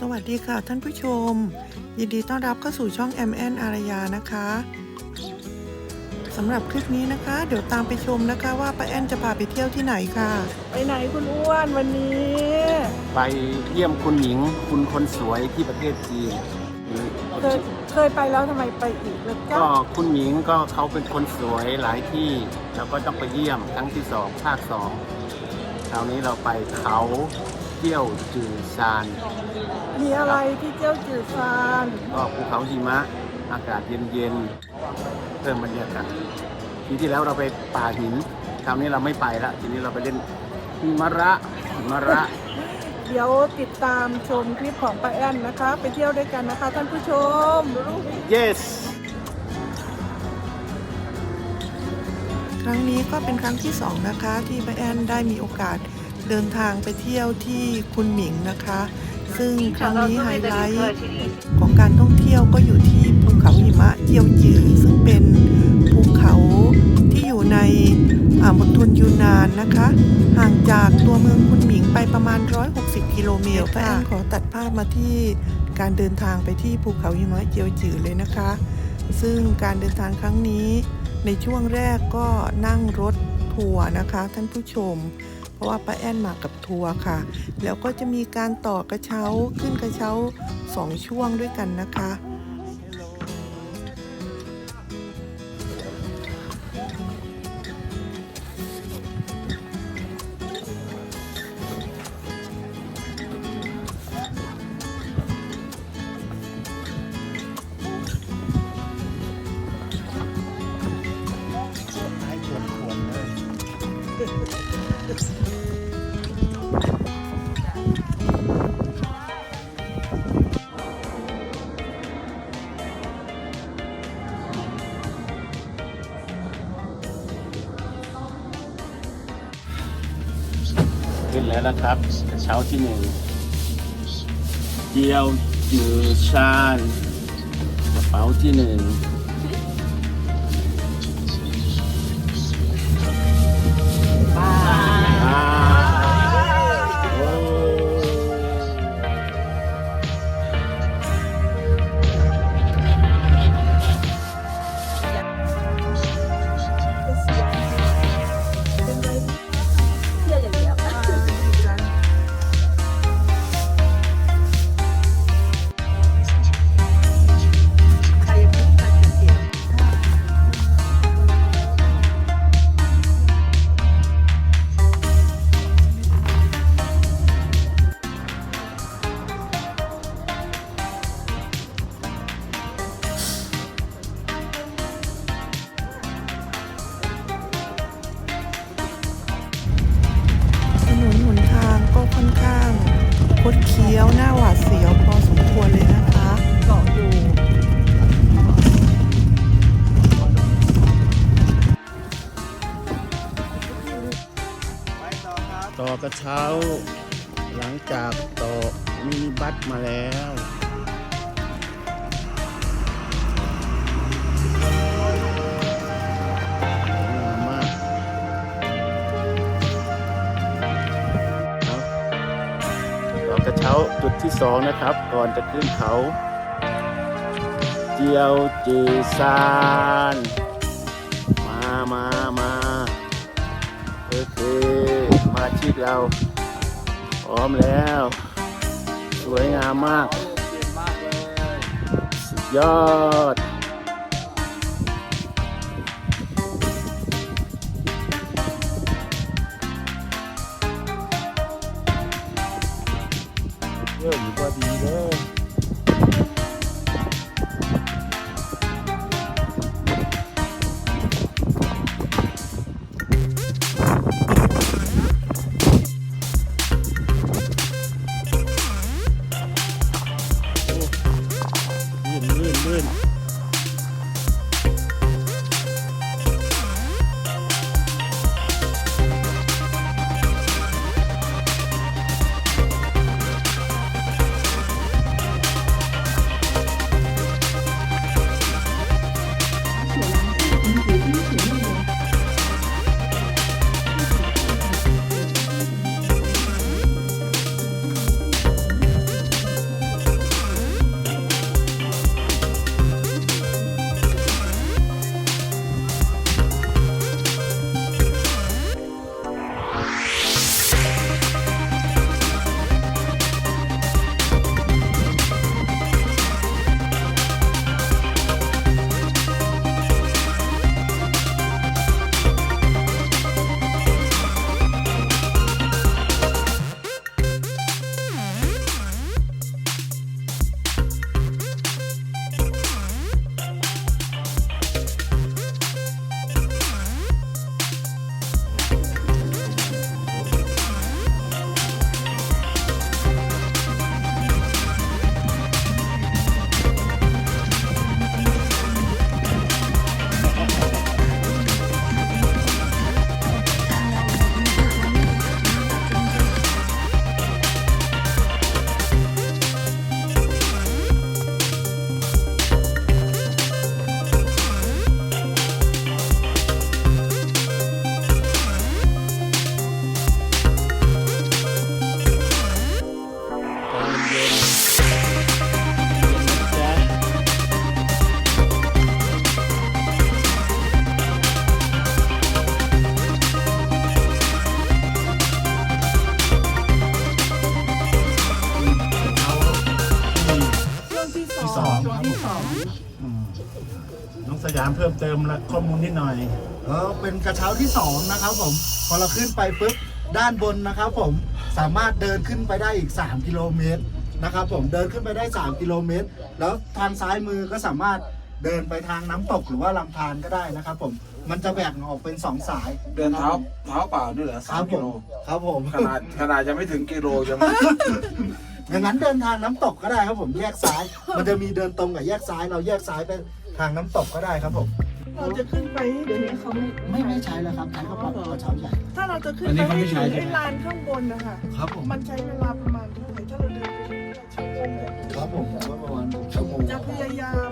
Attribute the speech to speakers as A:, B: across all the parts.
A: สวัสดีค่ะท่านผู้ชม ยินดีต้อนรับเข้าสู่ช่อง m n อารยานะคะสำหรับคลิปนี้นะคะ เดี๋ยวตามไปชมนะคะ ว่าป้าแอนจะพาไปเที่ยวที่ไหนค่ะ ไปไหนคุณอ้วนวันนี้
B: ไปเยี่ยมคุณหญิงคุณคนสวยที่ประเทศจีนหรือ
A: เคยเคยไปแล้วทำไมไปอีกแล้ว
B: ก็คุณหญิงก็เขาเป็นคนสวยหลายที่เราก็ต้องไปเยี่ยมครั้งที่สองภาคสองคราวนี้เราไปเขา เที่ยวจือซาน
A: มีอะไรที่เจ้าจือซาน
B: ก็ภูเขาหิมะ อากาศเย็นๆ เพิ่มบรรยากาศทีที่แล้วเราไปป่าหิน คราวนี้เราไม่ไปละ ทีนี้เราไปเล่นหิมะระหิมะระ
A: เดี๋ยวติดตามชมคลิปของป้าแอนนะคะ ไปเที่ยวด้วยกันนะคะท่านผู้ชม
B: yes
A: ครั้งนี้ก็เป็นครั้งที่สองนะคะที่ป้าแอนได้มีโอกาส เดินทางไปเที่ยวที่คุณหมิงนะคะ ซึ่งครั้งนี้ไฮไลท์ของการท่องเที่ยวก็อยู่ที่ภูเขาหิมะเจียวจือซึ่งเป็นภูเขาที่อยู่ในอ่ามณฑลยูนานนะคะ ห่างจากตัวเมืองคุณหมิงไปประมาณ 160 กิโลเมตรป้าแอนขอตัดภาพมาที่การเดินทางไปที่ภูเขาหิมะเจียวจือเลยนะคะ ซึ่งการเดินทางครั้งนี้ในช่วงแรกก็นั่งรถทัวร์นะคะ ท่านผู้ชม เพราะว่าป้าแอนมากับทัวร์ค่ะ แล้วก็จะมีการต่อกระเช้าขึ้นกระเช้าสองช่วงด้วยกันนะคะ
B: แล้วครับเช้าที่หนึ่งเจียวจือชานกระเป๋าที่หนึ่ง
A: เช้า
B: หลังจากต่อมินิบัสมาแล้วงามมากครับต่อกระเช้าจุดที่สองนะครับ ก่อนจะขึ้นเขา เจียวจีซาน เราพร้อมแล้ว สวยงามมาก สุดยอด น้องสยามเพิ่มเติมละข้อมูลนิดหน่อย
C: เออเป็นกระเช้าที่สองนะครับผม พอเราขึ้นไปปุ๊บด้านบนนะครับผมสามารถเดินขึ้นไปได้อีก 3 กิโลเมตรนะครับผมเดินขึ้นไปได้ 3 กิโลเมตร แล้วทางซ้ายมือก็สามารถเดินไปทางน้ำตกหรือว่าลำธารก็ได้นะครับผมมันจะแบ่งออกเป็น 2 สาย
D: เดินเท้าเท้าเปล่าด้วยเหรอ
C: ค
D: สา
C: รั
D: ม
C: บผ
D: กิ
C: ม
D: โล
C: ครับผม
D: ขนาดขนาดจะไม่ถึงกิโลยัง
C: อย่างนั้นเดินทางน้ำตกก็ได้ครับผมแยกซ้าย มันจะมีเดินตรงกับแยกซ้ายเราแยกซ้ายไป ทางน้ำตกก็ได้ครับผม
A: เราจะขึ้นไปเดี๋ยวนี้เขาไม่
C: ไม่ไม่ใช้แล้วครับใช้กระเป๋ากระเช้าใหญ่
A: ถ้าเราจะขึ้นไปให้ถึงไอ้ลานข้างบนนะคะ
C: ครับผม
A: มันใช้เวลาประมาณเท่าไหร่ถ้าเราเดินไปเรื่อยๆชั่วโมงเดียว
C: ครับผมก็ประมาณชั่วโมง
A: จะพยายาม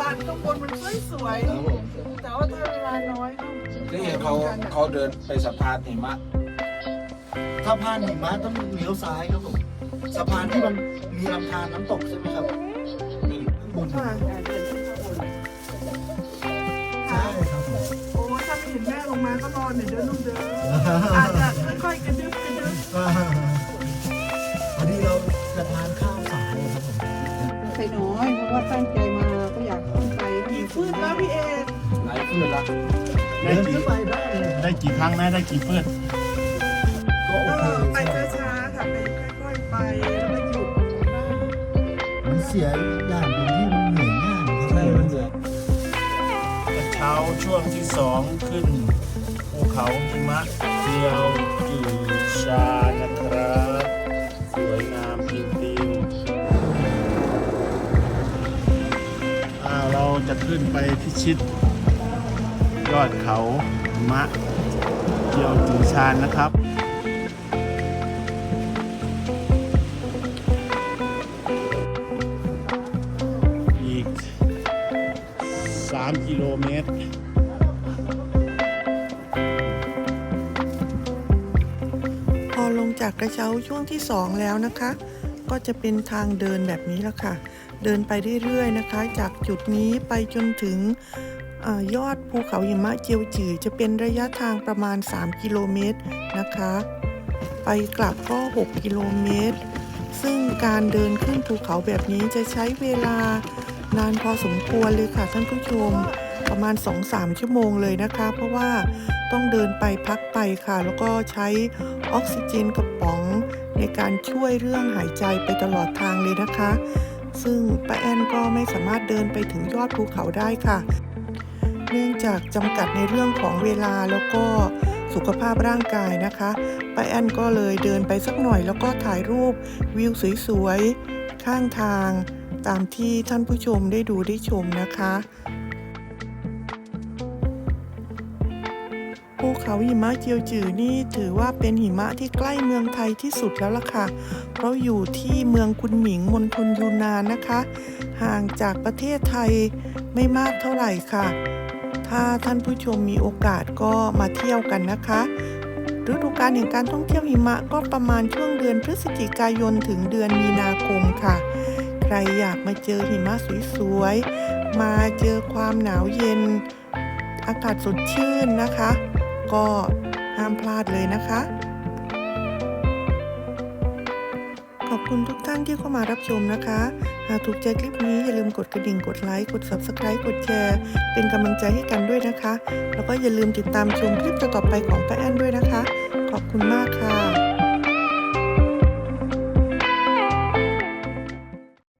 A: ลานข้างบนมันสวย
C: ครับผม
A: ๆแต่ว่าถ้าเวลาน้อยก็
D: ที่เห็นเขาเขาเดินไปสะพานหิมะ
C: ถ้าผ่านหิมะต้องเลี้ยวซ้ายครับผมสะพานที่มันมีลำธารน้ำตกใช่ไหมครับ
D: ไม่รู้
C: บน
A: ค่ะ ก็นอนเนี่ยเดินนุ่มเดินอาจจะค่อยๆกระดึ๊บกระดึ๊บ
C: วันนี้เราจะทานข้าวสายครับผม
E: ไปน้อยเพราะว่าตั้งใจมาก็อยากขึ้นไป
A: กี่ฟืนแล้วพี่เอก
D: หลายฟืนละ
C: เดินขึ้นไปได้เลย
B: ได้กี่ครั้งนะได้กี่เพื่อน
C: ก็โอ
A: เคไปช้าๆค่ะไปค่อยๆไปแล้วก็หยุด
C: มันเสียอย่างหนึ่งที่มันเหนื่อยง่ายครับ
D: ใช่มันเหนื่อย
B: เช้าช่วงที่สองขึ้น เขาหิมะเจียวจือชานะครับ สวยงามจริงๆอ่าเราจะขึ้นไปพิชิต ยอดเขาหิมะเจียวจือชานนะครับอีก3กิโลเมตร
A: จากกระเช้าช่วงที่สองแล้วนะคะ ก็จะเป็นทางเดินแบบนี้แล้วค่ะ เดินไปเรื่อยๆนะคะ จากจุดนี้ไปจนถึงอยอดภูเขาหิมะเจียวจือจะเป็นระยะทางประมาณ 3 กิโลเมตรนะคะ ไปกลับก็ 6 กิโลเมตร ซึ่งการเดินขึ้นภูเขาแบบนี้จะใช้เวลานานพอสมควรเลยค่ะท่านผู้ชม ประมาณ 2-3 ชั่วโมงเลยนะคะ เพราะว่าต้องเดินไปพักไปค่ะ แล้วก็ใช้ออกซิเจนกระป๋องในการช่วยเรื่องหายใจไปตลอดทางเลยนะคะ ซึ่งป้าแอนก็ไม่สามารถเดินไปถึงยอดภูเขาได้ค่ะ เนื่องจากจำกัดในเรื่องของเวลาแล้วก็สุขภาพร่างกายนะคะป้าแอนก็เลยเดินไปสักหน่อย แล้วก็ถ่ายรูปวิวสวยๆข้างทาง ตามที่ท่านผู้ชมได้ดูได้ชมนะคะ ภูเขาหิมะเจียวจือนี่ถือว่าเป็นหิมะที่ใกล้เมืองไทยที่สุดแล้วล่ะค่ะ เพราะอยู่ที่เมืองคุนหมิงมณฑลยูนานนะคะ ห่างจากประเทศไทยไม่มากเท่าไหร่ค่ะ ถ้าท่านผู้ชมมีโอกาสก็มาเที่ยวกันนะคะฤดูกาลแห่งการท่องเที่ยวหิมะก็ประมาณช่วงเดือนพฤศจิกายนถึงเดือนมีนาคมค่ะ ใครอยากมาเจอหิมะสวยๆ มาเจอความหนาวเย็น อากาศสดชื่นนะคะ ก็ห้ามพลาดเลยนะคะ ขอบคุณทุกท่านที่เข้ามารับชมนะคะ หากถูกใจคลิปนี้อย่าลืมกดกระดิ่ง กดไลค์ กด Subscribe กดแชร์ เป็นกำลังใจให้กันด้วยนะคะ แล้วก็อย่าลืมติดตามชมคลิปต่อๆไปของป้าแอนด้วยนะคะ ขอบคุณมากค่ะ